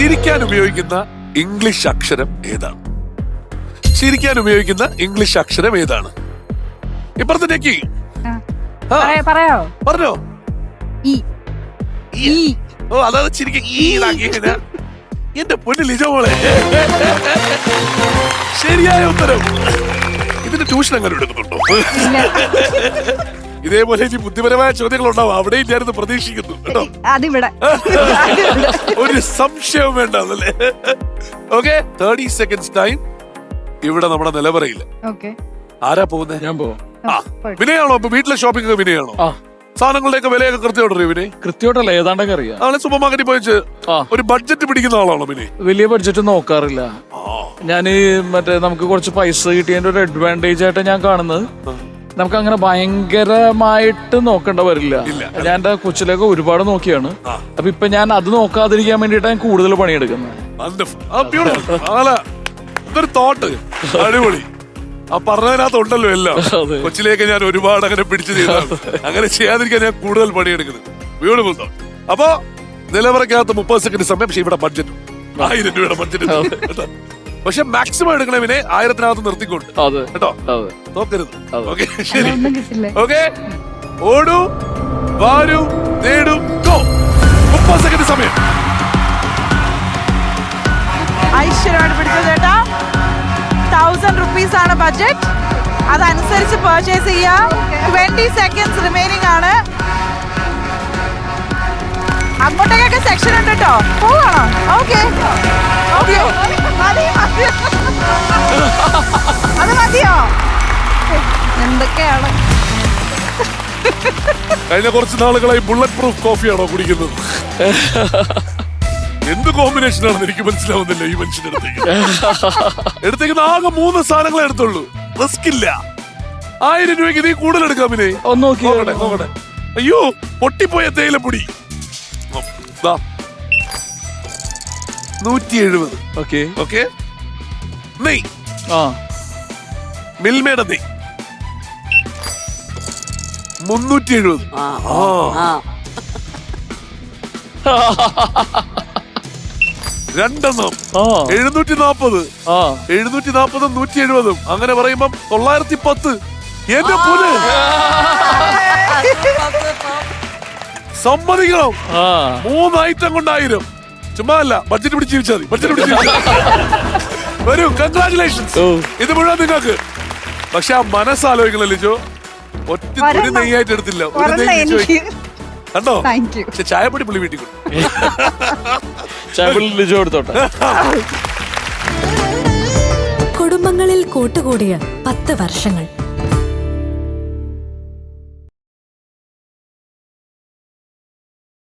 ചിരിക്കാൻ ഉപയോഗിക്കുന്ന ഇംഗ്ലീഷ് അക്ഷരം ഏതാണ്? ചിരിക്കാൻ ഉപയോഗിക്കുന്ന ഇംഗ്ലീഷ് അക്ഷരം ഏതാണ്? ഇപ്പുറത്തേക്ക് പറഞ്ഞോ. ഓ അതാണ് ചിരിക്ക. എന്റെ പൊന്നു ലിജോ മോളെ. ശരിയായ ഉത്തരം. ഇതിന്റെ ട്യൂഷൻ അങ്ങനെ എടുക്കുന്നുണ്ടോ? ഇതേപോലെ ഇനി ബുദ്ധിപരമായ ചോദ്യങ്ങൾ ഉണ്ടാവും അവിടെയും ഞാനിത് പ്രതീക്ഷിക്കുന്നു. കേട്ടോ? അതിവിടെ. ഒരു സംശയവും വേണ്ട ഓക്കെ തേർട്ടി സെക്കൻഡ്സ് ടൈം ഇവിടെ നമ്മുടെ നിലവറയില്ല ഓക്കെ ആരാ പോകുന്നത് ഞാൻ പോവാം. ആ വിനയാണോ? ഇപ്പൊ വീട്ടിലെ ഷോപ്പിംഗ് ഒക്കെ വിനയാണോ? സാധനങ്ങളുടെ സാധനങ്ങളുടെയൊക്കെ വിലയൊക്കെ കൃത്യമായിട്ട് വിനയ്? കൃത്യമായിട്ടല്ല ഏതാണ്ടൊക്കെ അറിയാം. ആളെ സൂപ്പർ മാർക്കറ്റിൽ പോയിച്ച് ഒരു ബഡ്ജറ്റ് പിടിക്കുന്ന ആളാണോ വിനയ്? വലിയ ബഡ്ജറ്റ് നോക്കാറില്ല. ഞാൻ മറ്റേ നമുക്ക് കുറച്ച് പൈസ കിട്ടിയതിന്റെ ഒരു അഡ്വാന്റേജ് ആയിട്ട് ഞാൻ കാണുന്നത്. നമുക്ക് അങ്ങനെ ഭയങ്കരമായിട്ട് നോക്കേണ്ട വരില്ല. ഞാൻ എന്റെ കൊച്ചിലൊക്കെ ഒരുപാട് നോക്കിയാണ്. അപ്പൊ ഇപ്പൊ ഞാൻ അത് നോക്കാതിരിക്കാൻ വേണ്ടിയിട്ടാണ് ഞാൻ കൂടുതൽ പണിയെടുക്കുന്നത്. തോട്ട് അടിപൊളി. ആ പറഞ്ഞതിനകത്ത് ഉണ്ടല്ലോ എല്ലാം. കൊച്ചിലേക്ക് ഞാൻ ഒരുപാട് അങ്ങനെ പിടിച്ചു ചെയ്തതാണ് അങ്ങനെ ചെയ്യാതിരിക്കാൻ ഞാൻ കൂടുതൽ പണിയെടുക്കുന്നത്. ബ്യൂട്ടിഫുൾ തോട്ട് അപ്പോ നിലവറയ്ക്കകത്ത് മുപ്പത് സെക്കൻഡ് സമയം പക്ഷെ ഇവിടെ ബഡ്ജറ്റ് ആയിരം രൂപയുടെ ബഡ്ജറ്റ് പക്ഷെ മാക്സിമം എടുക്കണം പിന്നെ ആയിരത്തിനകത്ത് നിർത്തിക്കൊണ്ട്. അതെ. കേട്ടോ? അതെ. ഓക്കെ ശരി. ഒന്നും കിട്ടില്ല. ഓക്കെ? ഓടൂ വാരൂ നേടൂ ഗോ. മുപ്പത് സെക്കൻഡ് സമയം. ഐശ്വര്യമാണ് പിടിച്ചത് ചേട്ടാ തൗസൻഡ് റുപ്പീസ് ആണ് ബഡ്ജറ്റ് അതനുസരിച്ച് പർച്ചേസ് ചെയ്യാം. ട്വന്റി സെക്കൻഡ്സ് റിമൈനിങ് ആണ്. അങ്ങോട്ടേക്കൊക്കെ സെക്ഷൻ ഉണ്ട് കേട്ടോ. പോവാണോ? ഓക്കെ ഓക്കെ അത് മതിയോ? എന്തൊക്കെയാണ്? കഴിഞ്ഞ കുറച്ച് നാളുകളായി ബുള്ളറ്റ് പ്രൂഫ് കോഫിയാണോ കുടിക്കുന്നത്? എന്ത് കോമ്പിനേഷൻ ആണെന്ന് എനിക്ക് മനസ്സിലാവുന്നില്ല ഈ മനുഷ്യന്റെ അടുത്തേക്ക്. എടുത്തേക്കുന്ന ആകെ മൂന്ന് സാധനങ്ങളെ എടുത്തുള്ളൂ. റിസ്ക് ഇല്ല. ആയിരം രൂപയ്ക്ക് നീ കൂടുതൽ എടുക്കാം പിന്നെ നോക്കട്ടെ നോക്കട്ടെ. അയ്യോ പൊട്ടിപ്പോയ തേയിലപ്പൊടി. നൂറ്റി എഴുപത് ഓക്കെ. ഓക്കെ? നെയ്. ആ. മിൽമയുടെ നെയ്. മുന്നൂറ്റി എഴുപത് ആ. രണ്ടെണ്ണം. ആ. എഴുന്നൂറ്റി നാപ്പത് ആ. എഴുന്നൂറ്റി നാപ്പതും നൂറ്റി എഴുപതും അങ്ങനെ പറയുമ്പം തൊള്ളായിരത്തി പത്ത് എന്റെ പുൽ സമ്മതിക്കണം. ആ. മൂന്ന് ഐറ്റം കൊണ്ടായിരം. ചുമ്മാ അല്ല ബഡ്ജറ്റ് പിടിച്ച് ജീവിച്ചാൽ മതി ബഡ്ജറ്റ് പിടിച്ച്. വരൂ കൺഗ്രാറ്റുലേഷൻസ് ഓ. ഇത് മുഴുവൻ നിങ്ങൾക്ക്. പക്ഷെ ആ മനസ്സാലോചിക്കണല്ലോ ലിജോ? ഒറ്റ ഒരു നെയ്യായിട്ട് എടുത്തില്ല ഒരു നെയ്യ്. കണ്ടോ? പക്ഷെ ചായപ്പൊടി പുള്ളി വീട്ടിൽ കൊടുത്തു ലിജോ എടുത്തോട്ടെ. കുടുംബങ്ങളിൽ കൂട്ടുകൂടിയ പത്ത് വർഷങ്ങൾ.